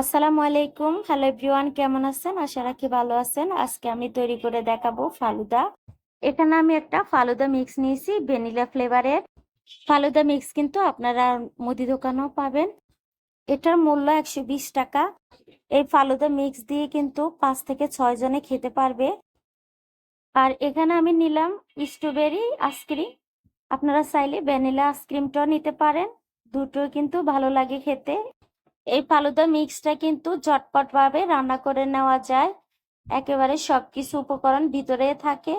আসসালামু আলাইকুম। Hello everyone কেমন আছেন? আশা রাখি ভালো আছেন। আজকে আমি তৈরি করে দেখাবো ফালুদা। এখানে আমি একটা ফালুদা মিক্স নিয়েছি, ভ্যানিলা ফ্লেভারের ফালুদা মিক্স কিন্তু আপনারা মুদি দোকানেও পাবেন। এটার মূল্য একশো বিশ টাকা। এই ফালুদা মিক্স দিয়ে কিন্তু পাঁচ থেকে ছয় জনে খেতে পারবে। আর এখানে আমি নিলাম স্ট্রবেরি আইসক্রিম আপনারা চাইলে ভ্যানিলা আইসক্রিমটাও নিতে পারেন। দুটোই কিন্তু ভালো লাগে খেতে। এই ফালুদা মিক্সটা কিন্তু ঝটপট ভাবে রান্না করে নেওয়া যায়। একেবারে সবকিছু উপকরণ ভিতরে থাকে।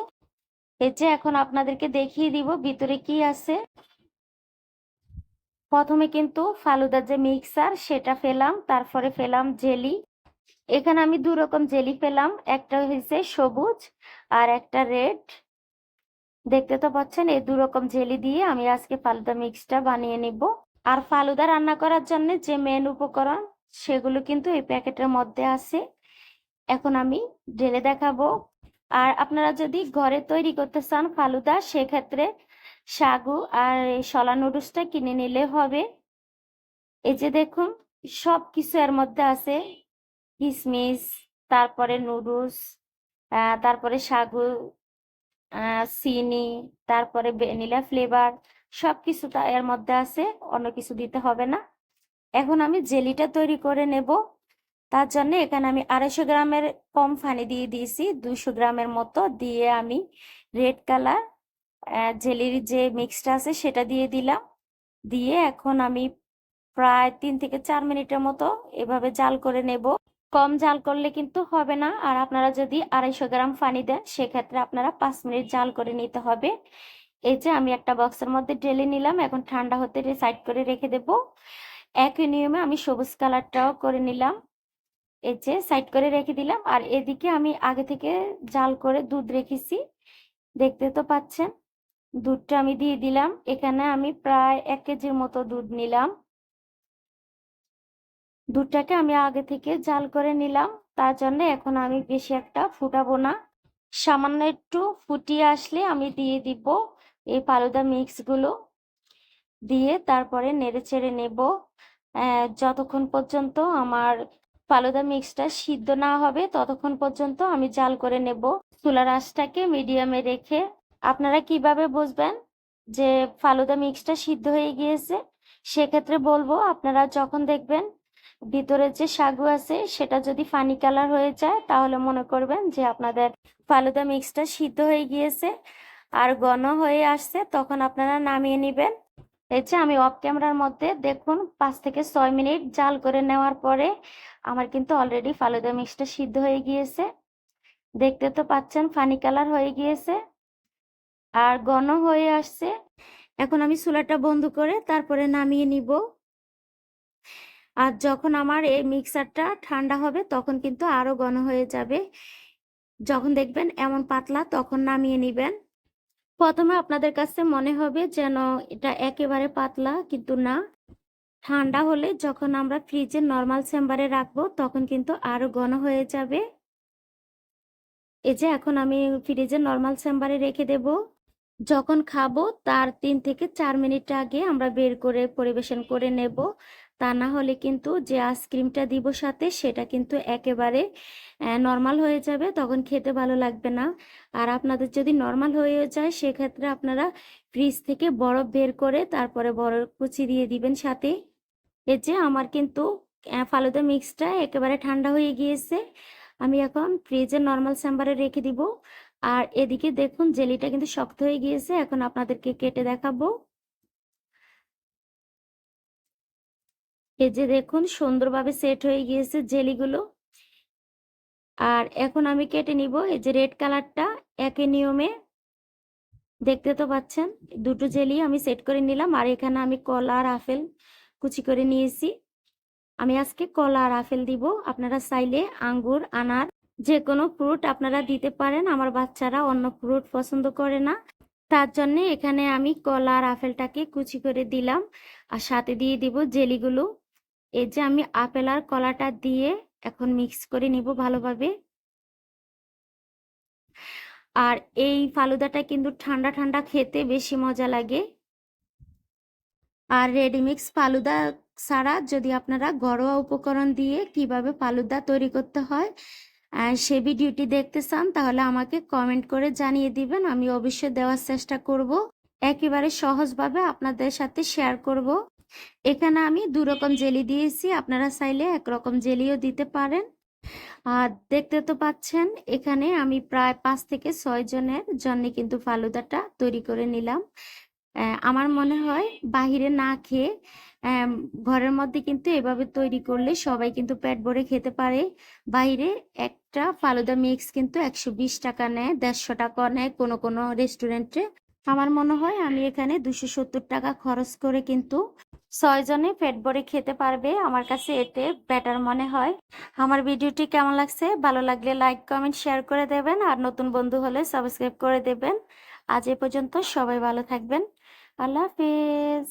এই যে এখন আপনাদেরকে দেখিয়ে দিব ভিতরে কি আছে। প্রথমে কিন্তু ফালুদার যে মিক্সার সেটা ফেলাম, তারপরে ফেলাম জেলি। এখানে আমি দু রকম জেলি পেলাম, একটা হয়েছে সবুজ আর একটা রেড। দেখতে তো পাচ্ছেন, এই দু রকম জেলি দিয়ে আমি আজকে ফালুদা মিক্সটা বানিয়ে নিব। আর ফালুদা রান্না করার জন্য যে মেন উপকরণ, সেগুলো কিন্তু এই প্যাকেটের মধ্যে আছে। এখন আমি ঢেলে দেখাবো। আর আপনারা যদি ঘরে তৈরি করতে চান ফালুদা, সেক্ষেত্রে সাগু আর এই শলা নুডলসটা কিনে নিলে হবে। এই যে দেখুন সব কিছু এর মধ্যে আছে। কিশমিশ তারপরে নুডলস তারপরে সাগু চিনি, তারপরে ভ্যানিলা ফ্লেভার সব কিছু এর মধ্যে আছে, অন্য কিছু দিতে হবে না। এখন আমি জেলিটা তৈরি করে নেব। তার জন্য এখানে আমি আড়াইশো গ্রামের কম ফানি দিয়ে দিয়েছি দুশো গ্রামের মতো। দিয়ে আমি রেড কালার জেলির যে মিক্সটা আছে সেটা দিয়ে দিলাম। দিয়ে এখন আমি প্রায় তিন থেকে চার মিনিটের মতো এভাবে জাল করে নেব। কম জাল করলে কিন্তু হবে না। আর আপনারা যদি আড়াইশো গ্রাম পানি দেন, সেক্ষেত্রে আপনারা পাঁচ মিনিট জাল করে নিতে হবে। এই যে আমি একটা বক্সের মধ্যে ঢেলে নিলাম, এখন ঠান্ডা হতে সাইড করে রেখে দেব। একই নিয়মে আমি সবুজ কালারটাও করে নিলাম। এই যে সাইড করে রেখে দিলাম, আর এদিকে আমি আগে থেকে জাল করে দুধ রেখেছি। দেখতে তো পাচ্ছেন, দুধটা আমি দিয়ে দিলাম। এখানে আমি প্রায় এক কেজির মতো দুধ নিলাম। দুধটাকে আমি আগে থেকে জাল করে নিলাম। তার জন্য এখন আমি বেশি একটা ফুটাবো না। সামান্য একটু ফুটিয়ে আসলে আমি দিয়ে দিব। এই ফালুদা মিক্সগুলো দিয়ে তারপরে নেড়ে চেড়ে নেব। যতক্ষণ পর্যন্ত আমার ফালুদা মিক্সটা সিদ্ধ না হবে, ততক্ষণ পর্যন্ত আমি জাল করে নেব। চুলার আঁচটাকে মিডিয়ামে রেখে আপনারা কীভাবে বুঝবেন যে ফালুদা মিক্সটা সিদ্ধ হয়ে গিয়েছে? সেক্ষেত্রে বলব, আপনারা যখন দেখবেন ভিতরে যে সাগু আছে, সেটা যদি ফানি কালার হয়ে যায়, তাহলে মনে করবেন যে আপনাদের ফালুদা মিক্সটা সিদ্ধ হয়ে গিয়েছে। আর ঘন হয়ে আসছে, তখন আপনারা নামিয়ে নেবেন। এই যে আমি অফ ক্যামেরার মধ্যে দেখুন, পাঁচ থেকে ছয় মিনিট জাল করে নেওয়ার পরে আমার কিন্তু অলরেডি ফালুদা মিক্সটা সিদ্ধ হয়ে গিয়েছে। দেখতে তো পাচ্ছেন ফানি কালার হয়ে গিয়েছে। আর ঘন হয়ে আসছে। এখন আমি চুলাটা বন্ধ করে তারপরে নামিয়ে নিব। আর যখন আমার এই মিক্সারটা ঠান্ডা হবে, তখন কিন্তু আরও ঘন হয়ে যাবে। যখন দেখবেন এমন পাতলা, তখন নামিয়ে নিবেন। প্রথমে আপনাদের কাছে মনে হবে যেন এটা একেবারে পাতলা, কিন্তু না। ঠান্ডা হলে যখন আমরা ফ্রিজে নর্মাল চেম্বারে রাখব, তখন কিন্তু আরও ঘন হয়ে যাবে। এই যে এখন আমি ফ্রিজে নর্মাল চেম্বারে রেখে দেব। যখন খাব, তার তিন থেকে চার মিনিট আগে আমরা বের করে পরিবেশন করে নেব। তা না হলে কিন্তু যে আইসক্রিমটা দিব সাথে, সেটা কিন্তু একেবারে নর্মাল হয়ে যাবে, তখন খেতে ভালো লাগবে না। আর আপনাদের যদি নর্মাল হয়ে যায়, সেক্ষেত্রে আপনারা ফ্রিজ থেকে বরফ বের করে তারপরে বরফ কুচি দিয়ে দিবেন সাথে। এই যে আমার কিন্তু ফালুদা মিক্সটা একেবারে ঠান্ডা হয়ে গিয়েছে। আমি এখন ফ্রিজের নর্মাল চেম্বারে রেখে দিব। আর এদিকে দেখুন, জেলিটা কিন্তু শক্ত হয়ে গিয়েছে। এখন আপনাদেরকে কেটে দেখাবো। এই যে দেখুন, সুন্দরভাবে সেট হয়ে গিয়েছে জেলিগুলো। আর এখন আমি কেটে নিব এই যে রেড কালারটা একই নিয়মে দেখতে তো পাচ্ছেন, দুটো জেলি আমি সেট করে নিলাম। আর এখানে আমি কলা আর আপেল কুচি করে নিয়েছি। আমি আজকে কলা আর আপেল দিব। আপনারা চাইলে আঙ্গুর, আনার যে কোনো ফ্রুট আপনারা দিতে পারেন। আমার বাচ্চারা অন্য ফ্রুট পছন্দ করে না। তার জন্যে এখানে আমি কলা আর আপেলটাকে কুচি করে দিলাম। আর সাথে দিয়ে দিব জেলিগুলো। এই যে আমি আপেল আর কলাটা দিয়ে এখন মিক্স করে নিব ভালোভাবে। আর এই ফালুদাটা কিন্তু ঠান্ডা ঠান্ডা খেতে বেশি মজা লাগে। আর রেডিমিক্স ফালুদা ছাড়া যদি আপনারা ঘরোয়া উপকরণ দিয়ে কীভাবে ফালুদা তৈরি করতে হয় সে ভিডিওটি দেখতে চান, তাহলে আমাকে কমেন্ট করে জানিয়ে দিবেন। আমি অবশ্যই দেওয়ার চেষ্টা করব। একেবারে সহজভাবে আপনাদের সাথে শেয়ার করব। এখানে আমি দু রকম জেলি দিয়েছি। আপনারা চাইলে একরকম জেলিও দিতে পারেন। আর দেখতে তো পাচ্ছেন, এখানে আমি প্রায় পাঁচ থেকে ছয় জনের জন্য কিন্তু ফালুদাটা তৈরি করে নিলাম। আমার মনে হয় বাহিরে না খেয়ে ঘরের মধ্যে কিন্তু এভাবে তৈরি করলে সবাই কিন্তু পেট ভরে খেতে পারে। বাইরে একটা ফালুদা মিক্স কিন্তু একশো বিশ টাকা নেয়, দেড়শো টাকা নেয় কোনো কোনো রেস্টুরেন্টে। আমার মনে হয় আমি এখানে দুশো সত্তর টাকা খরচ করে কিন্তু ছয় জনে পেট ভরে খেতে পারবে আমার কাছে এতে বেটার মনে হয়। আমার ভিডিওটি কেমন লাগছে? ভালো লাগলে লাইক কমেন্ট শেয়ার করে দেবেন। আর নতুন বন্ধু হলে সাবস্ক্রাইব করে দেবেন। আজ এ পর্যন্ত সবাই ভালো থাকবেন। আল্লাহ হাফেজ।